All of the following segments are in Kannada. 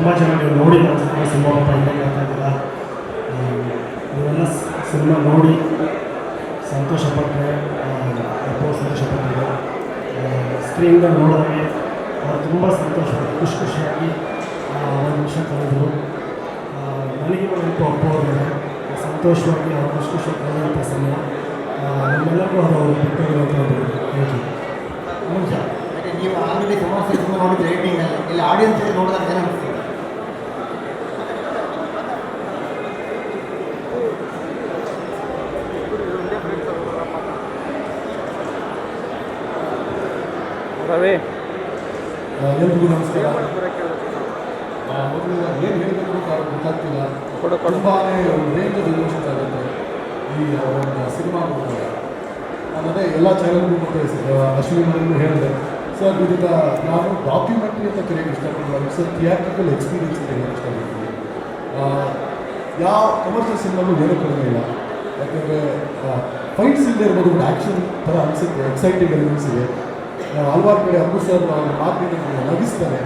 ತುಂಬ ಜನ ನೀವು ನೋಡಿ ನಾನು ಸಿನಿಮಾ ಪಾಪ ಹಿಂದೆ ಕೇಳ್ತಾ ಇದ್ದೀರಾ ನೀವೆಲ್ಲ ಸಿನಿಮಾ ನೋಡಿ ಸಂತೋಷಪಟ್ಟರೆ ಅಪ್ಪು ಸಂತೋಷಪಟ್ಟಿದ್ರು ಸ್ಕ್ರೀನ್ನ ನೋಡಿದ್ರೆ ಅವರು ತುಂಬ ಸಂತೋಷ ಖುಷಿ ಖುಷಿಯಾಗಿ ಒಂದು ನಿಮಿಷ ಕಳೆದರು. ನನಗೆ ಒಂದು ಅಪ್ಪ ಅವ್ರ ಸಂತೋಷವಾಗಿ ಅವ್ರು ಖುಷಿ ಖುಷಿ ಕಳೆದಂಥ ಸಮಯ. ನಮ್ಮೆಲ್ಲರಿಗೂ ಅವ್ರು ಬಿಟ್ಟಿರುವಂಥ ನಿಜ ಮತ್ತೆ ನೀವು ಆಲ್ರೆಡಿ ಸಿನಿಮಾ ನೋಡಿದ್ರೆ ರೇಟಿಂಗ್ ಇಲ್ಲಿ ಆಡಿಯನ್ಸ್ ನೋಡಿದಾಗ ಏನು ರವಿ ಎಲ್ರಿಗೂ ನಮಸ್ಕಾರ. ಆ, ಮೊದಲು ಏನು ಹೇಳಬೇಕು ಅಂತ ಗೊತ್ತಾಗ್ತಿಲ್ಲ. ಕೊಡು, ಕೊಡು. ತುಂಬಾ ಆಗುತ್ತೆ ಈ ಒಂದು ಸಿನಿಮಾ ನೋಡಿದಾಗ ಎಲ್ಲ ಚಾನಲ್ಗೂ ಮತ್ತೆ ಅಶ್ವಿನಿ ಮನೆಗೂ ಹೇಳಿದೆ. ಸರ್ ಇದೀಗ ನಾನು ಡಾಕ್ಯುಮೆಂಟ್ರಿ ಅಂತ ಕರೆಯೋಕ್ಕೆ ಸರ್ ಥಿಯೇಟ್ರಿಕಲ್ ಎಕ್ಸ್ಪೀರಿಯನ್ಸ್ ಅಂತ ಹೇಳೋಕ್ಕೆ ಇಷ್ಟಪಡ್ತೀನಿ. ಯಾವ ಕಮರ್ಷಿಯಲ್ ಸಿನಿಮಾಗೂ ಏನೂ ಕಡಿಮೆ ಇಲ್ಲ. ಯಾಕಂದರೆ ಫೈಟ್ಸ್ ಇಲ್ಲದೆ ಇರ್ಬೋದು ಒಂದು ಆ್ಯಕ್ಷನ್ ಥರ ಅನಿಸುತ್ತೆ ಎಕ್ಸೈಟಿಂಗ್ ಎಲಿಮೆಂಟ್ಸ್ ಇದೆ. ಹಲವಾರು ಕಡೆ ಅಪ್ಪು ಸರ್ ಮಾತಿನ ನಗಿಸ್ತಾರೆ.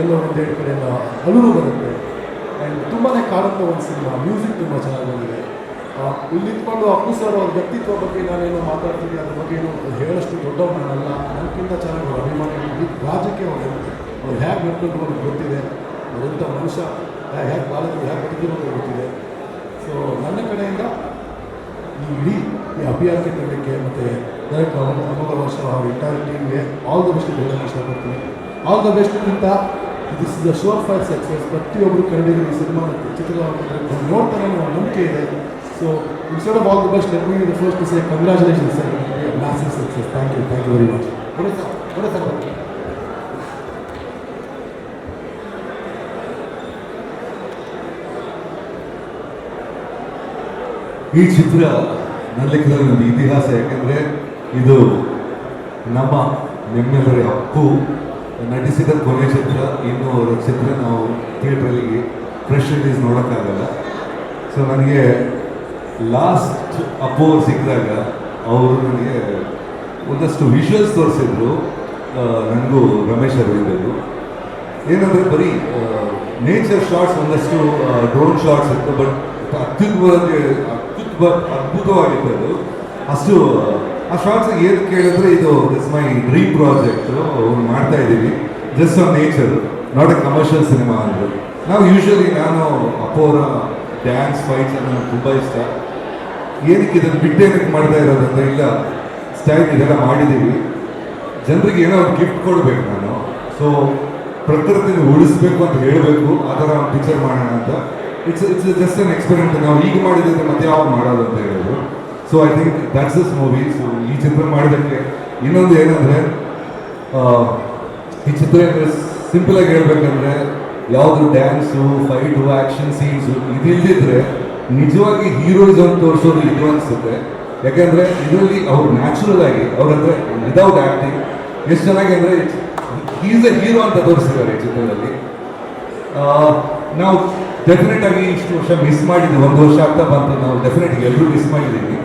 ಎಲ್ಲೋ ಒಂದು ಕಡೆ ಎಲ್ಲ ಅಲುರು ಬರುತ್ತೆ. ಆ್ಯಂಡ್ ತುಂಬಾ ಕಾಣುತ್ತೆ ಒಂದು ಸಿನಿಮಾ ಮ್ಯೂಸಿಕ್ ತುಂಬ ಚೆನ್ನಾಗಿ ಬಂದಿದೆ ಇಲ್ಲಿ ನಿಂತ್ಕೊಂಡು ಅಪ್ಪು ಸರ್ ಅವ್ರ ವ್ಯಕ್ತಿತ್ವ ಬಗ್ಗೆ ನಾನೇನೋ ಮಾತಾಡ್ತೀನಿ, ಅದ್ರ ಬಗ್ಗೆ ಏನು ಹೇಳಷ್ಟು ದೊಡ್ಡವನಲ್ಲ. ನನಗಿಂತ ಚೆನ್ನಾಗಿ ಅಭಿಮಾನಿ ಇಡೀ ರಾಜ್ಯಕ್ಕೆ ಅವರು ಅವ್ರು ಹೇಗೆ ನಡ್ಕೊಂಡು ಅವ್ರಿಗೆ ಗೊತ್ತಿದೆ ಅವರಂಥ ಮನುಷ್ಯ, ಹೇಗೆ ಬಾಲಕರು ಹೇಗೆ ಬದುಕಿರೋದು ಗೊತ್ತಿದೆ. ಸೊ ನನ್ನ ಕಡೆಯಿಂದ ಈ ಇಡೀ ಈ ಅಭಿಯಾನಕ್ಕೆ ತರಲಿಕ್ಕೆ ಮತ್ತು ಡೈರೆಕ್ಟರ್ ಅವರು ಪ್ರಮುಖ ವರ್ಷ ಅವ್ರ ಎಂಟೈರ್ ಟೀಮ್ಗೆ ಆಲ್ ದ ಬೆಸ್ಟ್ ಹೇಳೋಕ್ಕೆ all the ಬೆಸ್ಟ್ಗಿಂತ this is the sure fire success ಪ್ರತಿಯೊಬ್ಬರು ಕನ್ನಡಿಗರು ಈ ಸಿನಿಮಾ ಚಿತ್ರವನ್ನು ನೋಡ್ತಾರೆ ಅನ್ನೋ ನಂಬಿಕೆ ಇದೆ. So instead of all the best let me the first say congratulation sir massive success thank you thank you very ಈ ಚಿತ್ರ ನನ್ನ ಲೆಕ್ಕದಲ್ಲಿ ಒಂದು ಇತಿಹಾಸ ಯಾಕೆಂದರೆ ಇದು ನಮ್ಮ ನಿಮ್ಮೆಲ್ಲರ ಅಪ್ಪು ನಟಿಸಿದ ಕೊನೆ ಚಿತ್ರ, ಇನ್ನು ಅವರ ಚಿತ್ರ ನಾವು ಥಿಯೇಟ್ರಲ್ಲಿ ಫ್ರೆಶ್ ರಿಲೀಸ್ ನೋಡೋಕ್ಕಾಗಲ್ಲ. ಸೊ ನನಗೆ ಲಾಸ್ಟ್ ಅಪ್ಪು ಅವ್ರು ಸಿಕ್ಕಿದಾಗ ಅವರು ನನಗೆ ಒಂದಷ್ಟು ವಿಷುವಲ್ಸ್ ತೋರಿಸಿದ್ರು ನನಗೂ ರಮೇಶ್ ಅರವಿಂದರು ಏನಂದರೆ ಬರೀ ನೇಚರ್ ಶಾರ್ಟ್ಸ್ ಒಂದಷ್ಟು ಡ್ರೋನ್ ಶಾರ್ಟ್ಸ್ ಇತ್ತು ಬಟ್ ಅತ್ಯುತ್ತಮ ಅತ್ಯುತ್ತಮ ಅದ್ಭುತವಾಗಿತ್ತು ಅದು. ಅಷ್ಟು ಆ ಶಾರ್ಟ್ಸ್ ಏನು ಕೇಳಿದ್ರೆ ಇದು ದಿಸ್ ಮೈ ಡ್ರೀಮ್ ಪ್ರಾಜೆಕ್ಟ್ ಮಾಡ್ತಾ ಇದ್ದೀವಿ. Just on nature not a commercial cinema ಅಂದರು. ನಾವು ಯೂಶ್ವಲಿ ನಾನು ಅಪ್ಪೋರ ಡ್ಯಾನ್ಸ್ ಫೈಟ್ಸ್ ನನಗೆ ತುಂಬ ಇಷ್ಟ. ಏನಕ್ಕೆ ಇದನ್ನು ಬಿಟ್ಟೇನಕ್ಕೆ ಮಾಡ್ತಾ ಇರೋದಂತ ಇಲ್ಲ ಸ್ಟೈಲ್ ಇದೆಲ್ಲ ಮಾಡಿದ್ದೀವಿ. ಜನರಿಗೆ ಏನೋ ಒಂದು ಗಿಫ್ಟ್ ಕೊಡಬೇಕು ನಾನು. ಸೊ ಪ್ರಕೃತಿನ ಉಳಿಸ್ಬೇಕು ಅಂತ ಹೇಳಬೇಕು, ಆ ಥರ ಪಿಕ್ಚರ್ ಮಾಡೋಣ ಅಂತ. It's it's just an experiment ನಾವು ಈಗ ಮಾಡಿದ್ರೆ ಮತ್ತೆ ಯಾವಾಗ ಮಾಡೋದು ಅಂತ ಹೇಳೋದು so I think that's this movie so ಚಿತ್ರ ಮಾಡಿದ್ದಕ್ಕೆ ಇನ್ನೊಂದು ಏನಂದರೆ ಈ ಚಿತ್ರ ಸಿಂಪಲ್ ಆಗಿ ಹೇಳ್ಬೇಕಂದ್ರೆ, ಯಾವುದು ಡ್ಯಾನ್ಸು ಫೈಟು ಆ್ಯಕ್ಷನ್ ಸೀನ್ಸು ಇದಿಲ್ಲದಿದ್ರೆ ನಿಜವಾಗಿ ಹೀರೋಯಿಸಮ್ ತೋರಿಸೋದು ಇದು ಅನಿಸುತ್ತೆ. ಯಾಕೆಂದರೆ ಇದರಲ್ಲಿ ಅವ್ರು ನ್ಯಾಚುರಲ್ ಆಗಿ, ಅವ್ರ ಹತ್ರ ವಿದೌಟ್ ಆ್ಯಕ್ಟಿಂಗ್ ಎಷ್ಟು ಚೆನ್ನಾಗಿ ಅಂದರೆ ಈಸ್ ಎ ಹೀರೋ ಅಂತ ತೋರಿಸಿದ್ದಾರೆ ಈ ಚಿತ್ರದಲ್ಲಿ. ನಾವು ಡೆಫಿನೆಟ್ ಆಗಿ ಇಷ್ಟು ವರ್ಷ ಮಿಸ್ ಮಾಡಿದ್ವಿ ಒಂದು ವರ್ಷ ಆಗ್ತಾ ಬಂತು, ನಾವು ಡೆಫಿನೆಟ್ ಎಲ್ಲರೂ ಮಿಸ್ ಮಾಡಿದ್ದೀವಿ.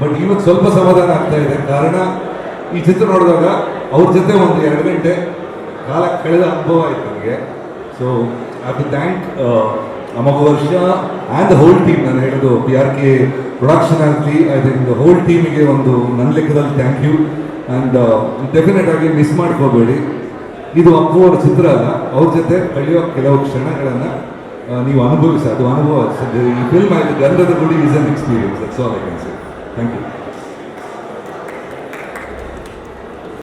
ಬಟ್ ಇವತ್ತು ಸ್ವಲ್ಪ ಸಮಾಧಾನ ಆಗ್ತಾ ಇದೆ. ಕಾರಣ ಈ ಚಿತ್ರ ನೋಡಿದಾಗ ಅವ್ರ ಜೊತೆ ಒಂದು ಎರಡು ಗಂಟೆ ಕಾಲ ಕಳೆದ ಅನುಭವ ಆಯ್ತು ನನಗೆ. ಸೊ ಅದು ಥ್ಯಾಂಕ್ ನಮಗ ವರ್ಷ ಆ್ಯಂಡ್ ದ ಹೋಲ್ ಟೀಮ್ ನಾನು ಹೇಳೋದು ಪಿ ಆರ್ ಕೆ ಪ್ರೊಡಕ್ಷನ್ ಆಗಲಿ ಐ ಥಿಂಕ್ ಹೋಲ್ ಟೀಮಿಗೆ ಒಂದು ನನ್ನ ಲೆಕ್ಕದಲ್ಲಿ ಥ್ಯಾಂಕ್ ಯು ಆ್ಯಂಡ್ ಡೆಫಿನೆಟ್ ಆಗಿ ಮಿಸ್ ಮಾಡ್ಕೋಬೇಡಿ. ಇದು ಅಪ್ಪು ಅವರ ಚಿತ್ರ ಅಲ್ಲ. ಅವ್ರ ಜೊತೆ ಕಳೆಯೋ ಕೆಲವು ಕ್ಷಣಗಳನ್ನು ನೀವು ಅನುಭವಿಸಿ. ಅದು ಅನುಭವ. ಈ ಫಿಲ್ಮ್ ಆಯಿತು Gandhada Gudi is an experience all I can say thank you